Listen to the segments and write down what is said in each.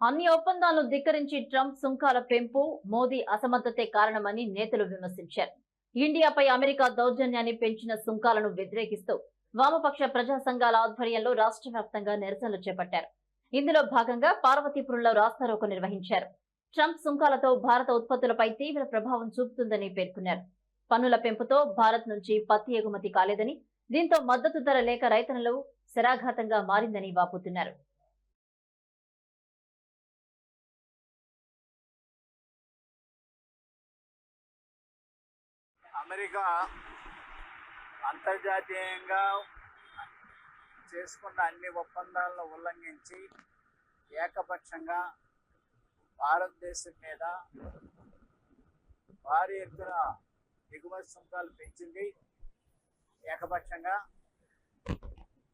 అన్ని ఒప్పందాలను ధిక్కరించి ట్రంప్ సుంకాల పెంపు మోదీ అసమర్థతే కారణమని నేతలు విమర్శించారు. ఇండియాపై అమెరికా దౌర్జన్యాన్ని పెంచిన సుంకాలను వ్యతిరేకిస్తూ వామపక్ష ప్రజా సంఘాల ఆధ్వర్యంలో రాష్ట్ర వ్యాప్తంగా నిరసనలు చేపట్టారు. ఇందులో భాగంగా పార్వతీపురంలో రాస్తారోకో నిర్వహించారు. ట్రంప్ సుంకాలతో భారత ఉత్పత్తులపై తీవ్ర ప్రభావం చూపుతుందని పేర్కొన్నారు. పన్నుల పెంపుతో భారత్ నుంచి పత్తి ఎగుమతి కాలేదని దీంతో మద్దతు ధర లేక రైతన్నలు శరాఘాతంగా మారిందని వాపోతున్నారు. అమెరికా అంతర్జాతీయంగా చేసుకున్న అన్ని ఒప్పందాలను ఉల్లంఘించి ఏకపక్షంగా భారతదేశం మీద భారీ ఎత్తున దిగుమతి సుంకాలు పెంచింది. ఏకపక్షంగా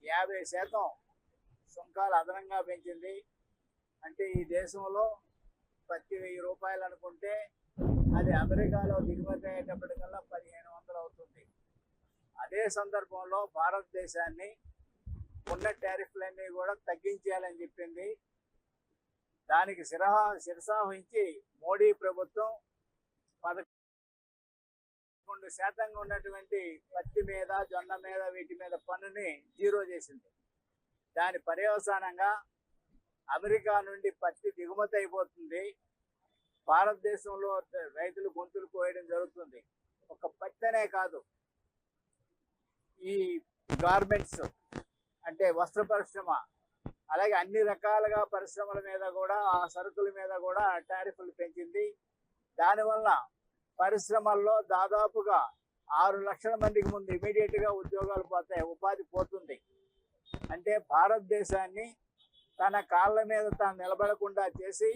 యాభై శాతం సుంకాలు అదనంగా పెంచింది. అంటే ఈ దేశంలో పత్తి వెయ్యి రూపాయలు అనుకుంటే అది అమెరికాలో దిగుమతి అయ్యేటప్పటికల్లా పదిహేను వందలు అవుతుంది. అదే సందర్భంలో భారతదేశాన్ని ఉన్న టారిఫ్లన్నీ కూడా తగ్గించేయాలని చెప్పింది. దానికి శిరహ శిరసాహించి మోడీ ప్రభుత్వం పదకొండు శాతంగా ఉన్నటువంటి పత్తి మీద జొన్న మీద వీటి మీద పన్నుని జీరో చేసింది. దాని పర్యవసానంగా అమెరికా నుండి పత్తి దిగుమతి అయిపోతుంది. భారతదేశంలో రైతులు గొంతులు కోయడం జరుగుతుంది. ఒక పత్తనే కాదు. ఈ గార్మెంట్స్ అంటే వస్త్ర పరిశ్రమ అలాగే అన్ని రకాలుగా పరిశ్రమల మీద కూడా ఆ సరుకుల మీద కూడా టారిఫ్లు పెంచింది. దానివల్ల పరిశ్రమల్లో దాదాపుగా ఆరు లక్షల మందికి ముందు ఇమీడియట్గా ఉద్యోగాలు పోతాయి ఉపాధి పోతుంది. అంటే భారతదేశాన్ని తన కాళ్ళ మీద తాను నిలబడకుండా చేసి